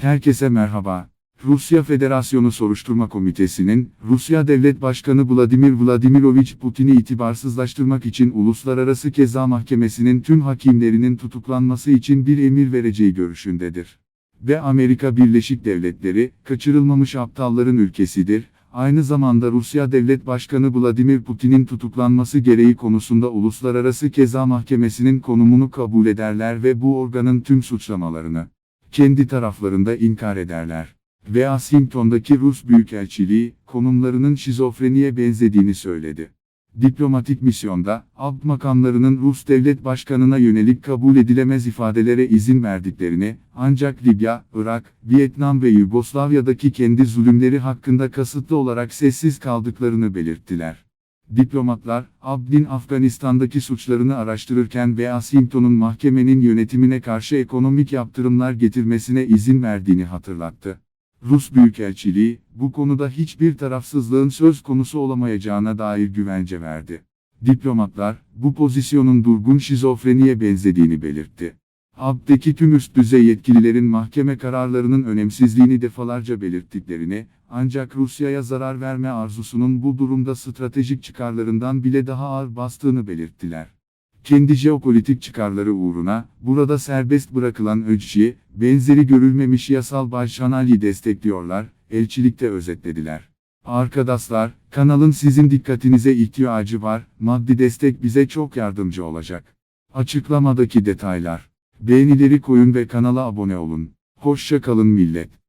Herkese merhaba. Rusya Federasyonu Soruşturma Komitesi'nin, Rusya Devlet Başkanı Vladimir Vladimirovich Putin'i itibarsızlaştırmak için Uluslararası Ceza Mahkemesi'nin tüm hakimlerinin tutuklanması için bir emir vereceği görüşündedir. Ve Amerika Birleşik Devletleri, kaçırılmamış aptalların ülkesidir, aynı zamanda Rusya Devlet Başkanı Vladimir Putin'in tutuklanması gereği konusunda Uluslararası Ceza Mahkemesi'nin konumunu kabul ederler ve bu organın tüm suçlamalarını, kendi taraflarında inkar ederler. Ve Washington'daki Rus Büyükelçiliği, konumlarının şizofreniye benzediğini söyledi. Diplomatik misyonda, ABD makamlarının Rus devlet başkanına yönelik kabul edilemez ifadelere izin verdiklerini, ancak Libya, Irak, Vietnam ve Yugoslavya'daki kendi zulümleri hakkında kasıtlı olarak sessiz kaldıklarını belirttiler. Diplomatlar, Abd'in Afganistan'daki suçlarını araştırırken ve Washington'un mahkemenin yönetimine karşı ekonomik yaptırımlar getirmesine izin verdiğini hatırlattı. Rus Büyükelçiliği, bu konuda hiçbir tarafsızlığın söz konusu olamayacağına dair güvence verdi. Diplomatlar, bu pozisyonun durgun şizofreniye benzediğini belirtti. ABD'deki tüm üst düzey yetkililerin mahkeme kararlarının önemsizliğini defalarca belirttiklerini, ancak Rusya'ya zarar verme arzusunun bu durumda stratejik çıkarlarından bile daha ağır bastığını belirttiler. Kendi jeopolitik çıkarları uğruna, burada serbest bırakılan Öcçi, benzeri görülmemiş yasal başkanalyi destekliyorlar, elçilikte özetlediler. Arkadaşlar, kanalın sizin dikkatinize ihtiyacı var, maddi destek bize çok yardımcı olacak. Açıklamadaki detaylar. Beğenileri koyun ve kanala abone olun. Hoşça kalın millet.